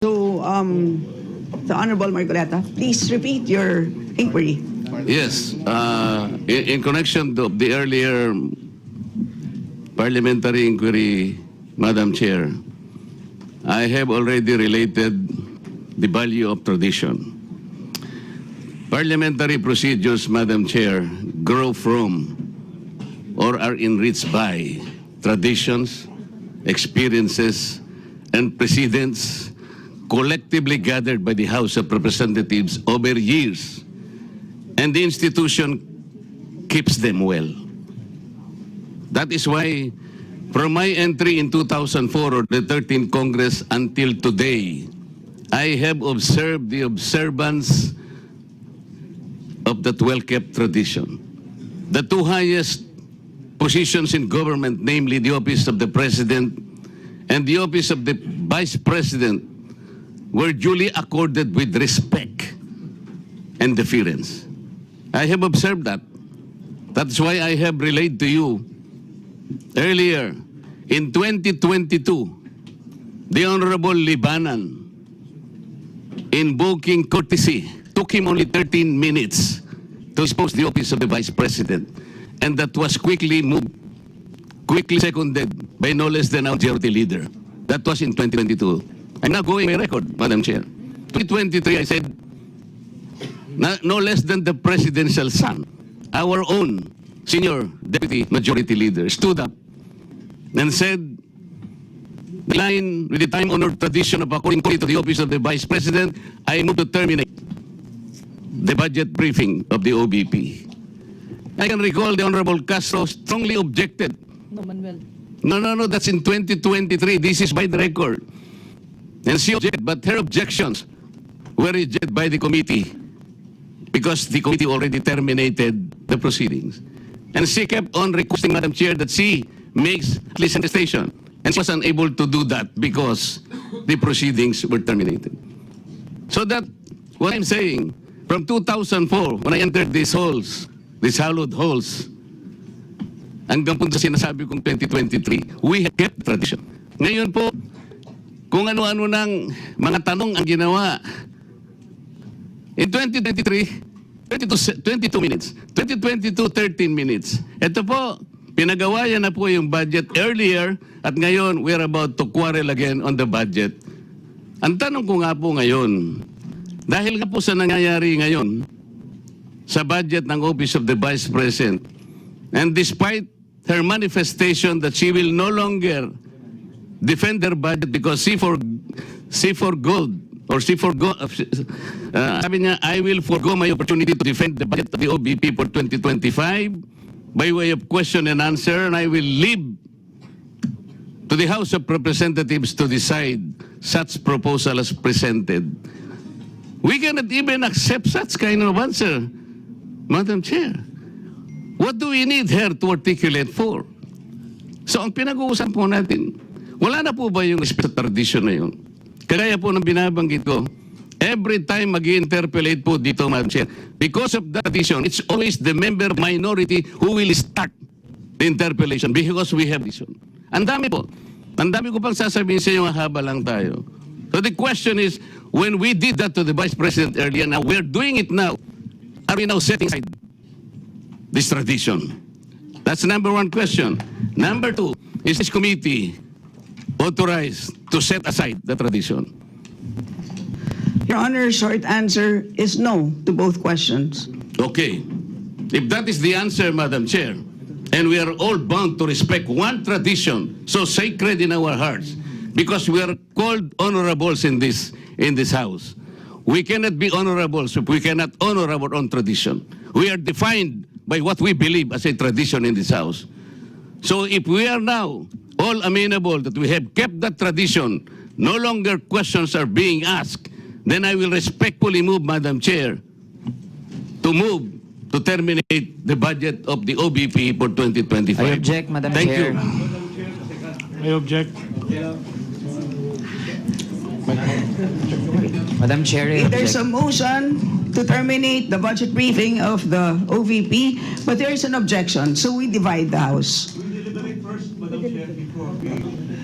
So, um, the Honorable Marcoleta, please repeat your inquiry. Yes, uh, in, in connection to the earlier parliamentary inquiry, Madam Chair, I have already related the value of tradition. Parliamentary procedures, Madam Chair, grow from or are enriched by traditions, experiences, and precedents collectively gathered by the House of Representatives over years and the institution keeps them well. That is why, from my entry in 2004 or the 13th Congress until today, I have observed the observance of that well-kept tradition. The two highest positions in government, namely the office of the President and the office of the Vice President, were duly accorded with respect and deference. I have observed that. That's why I have relayed to you earlier in 2022, the Honorable Libanan, invoking courtesy, took him only 13 minutes to expose the office of the Vice President. And that was quickly moved, quickly seconded by no less than our majority leader. That was in 2022. I'm not going my record, Madam Chair. 2023, I said, no less than the presidential son, our own senior deputy majority leader, stood up and said, in line with the time-honored tradition of according to the office of the vice president, I move to terminate the budget briefing of the OBP. I can recall the Honorable Castro strongly objected. No, Manuel. No, no, no, that's in 2023. This is by the record. And she objected, but her objections were rejected by the committee because the committee already terminated the proceedings. And she kept on requesting, Madam Chair, that she makes at least an station. And she was unable to do that because the proceedings were terminated. So that, what I'm saying, from 2004, when I entered these halls, these hallowed halls, hanggang po sa sinasabi kong 2023, we have kept tradition. Ngayon po, kung ano-ano ng mga tanong ang ginawa In 2023, 22, 22 minutes. 2022, 13 minutes. Ito po, pinagawa yan na po yung budget earlier at ngayon we're about to quarrel again on the budget. Ang tanong ko nga po ngayon, dahil nga po sa nangyayari ngayon sa budget ng Office of the Vice President, and despite her manifestation that she will no longer defend their budget because she for she for gold or she forgo uh, sabi niya I will forgo my opportunity to defend the budget of the OBP for 2025 by way of question and answer and I will leave to the House of Representatives to decide such proposal as presented. We cannot even accept such kind of answer, Madam Chair. What do we need her to articulate for? So ang pinag-uusapan po natin, wala na po ba yung respect sa tradition na yun? Kaya po nang binabanggit ko, every time mag interpolate po dito, Madam Chair, because of that tradition, it's always the member minority who will start the interpellation because we have this one. Ang dami po. Ang dami ko pang sasabihin sa inyo, haba lang tayo. So the question is, when we did that to the Vice President earlier, now we're doing it now, are we now setting aside this tradition? That's number one question. Number two, is this committee authorized to set aside the tradition? Your Honor, short answer is no to both questions. Okay. If that is the answer, Madam Chair, and we are all bound to respect one tradition so sacred in our hearts, because we are called honorables in this in this house. We cannot be honorables if we cannot honor our own tradition. We are defined by what we believe as a tradition in this house. So if we are now all amenable that we have kept that tradition, no longer questions are being asked, then I will respectfully move, Madam Chair, to move to terminate the budget of the OBP for 2025. I object, Madam Thank Chair. you. I object. Madam Chair, I There's a motion to terminate the budget briefing of the OVP, but there is an objection, so we divide the House.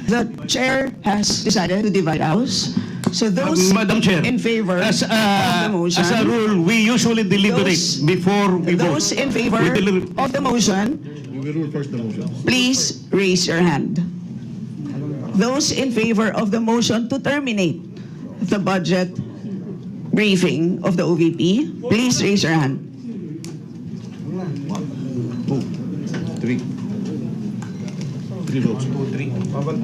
The chair has decided to divide House. So uh, those Madam Chair. in favor As uh, of a, the motion. as a rule, we usually deliberate Those- before we vote. Those in favor We of the motion, please raise your hand. Those in favor of the motion to terminate the budget briefing of the OVP, please raise your hand. Three votes. Three.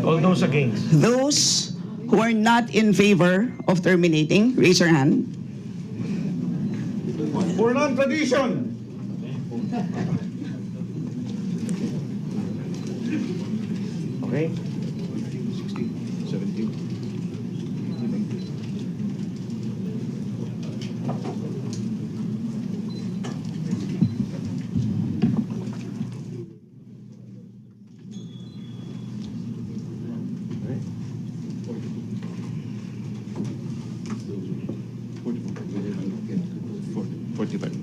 All those against? Those who are not in favor of terminating, raise your hand. For non-tradition. Okay. Forty-five.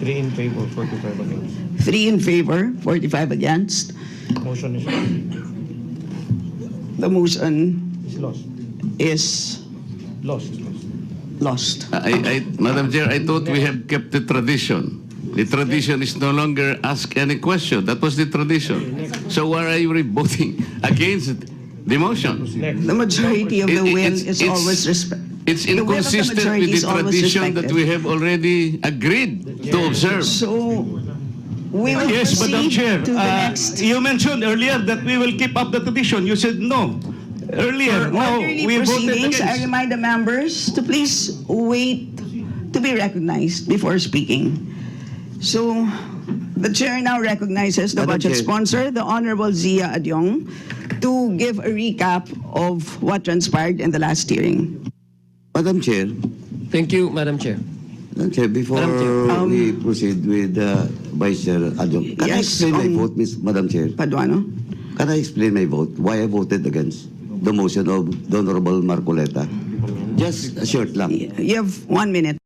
Three in favor, 45 against. Three in favor, 45 against. Motion is, The motion is lost. is Lost. Lost. lost. I, I, Madam Chair, I thought we have kept the tradition. The tradition is no longer ask any question. That was the tradition. So why are you voting against the motion? The majority of the It- will it's- is it's- always respect. It's The will of the inconsistent majority with the always tradition that respected. we have already agreed to observe. So we will Yes, Madam proceed Chair. to the Uh, next. You mentioned earlier that we will keep up the tradition. You said no. Earlier, no, orderly we voted proceedings, I against. remind the members to please wait to be recognized before speaking. So the chair now recognizes the Madam budget Chair. sponsor, the Honorable Zia Adyong, to give a recap of what transpired in the last hearing. Madam Chair, Thank you, Madam Chair. Madam Chair, before Madam Chair. we proceed with uh, Vice Chair Adjong, can I Yes, explain my um, vote, Miss Madam Chair? Paduano? Can I explain my vote? Why I voted against the motion of the Honorable Marcoleta? Just a short lang. You have one minute.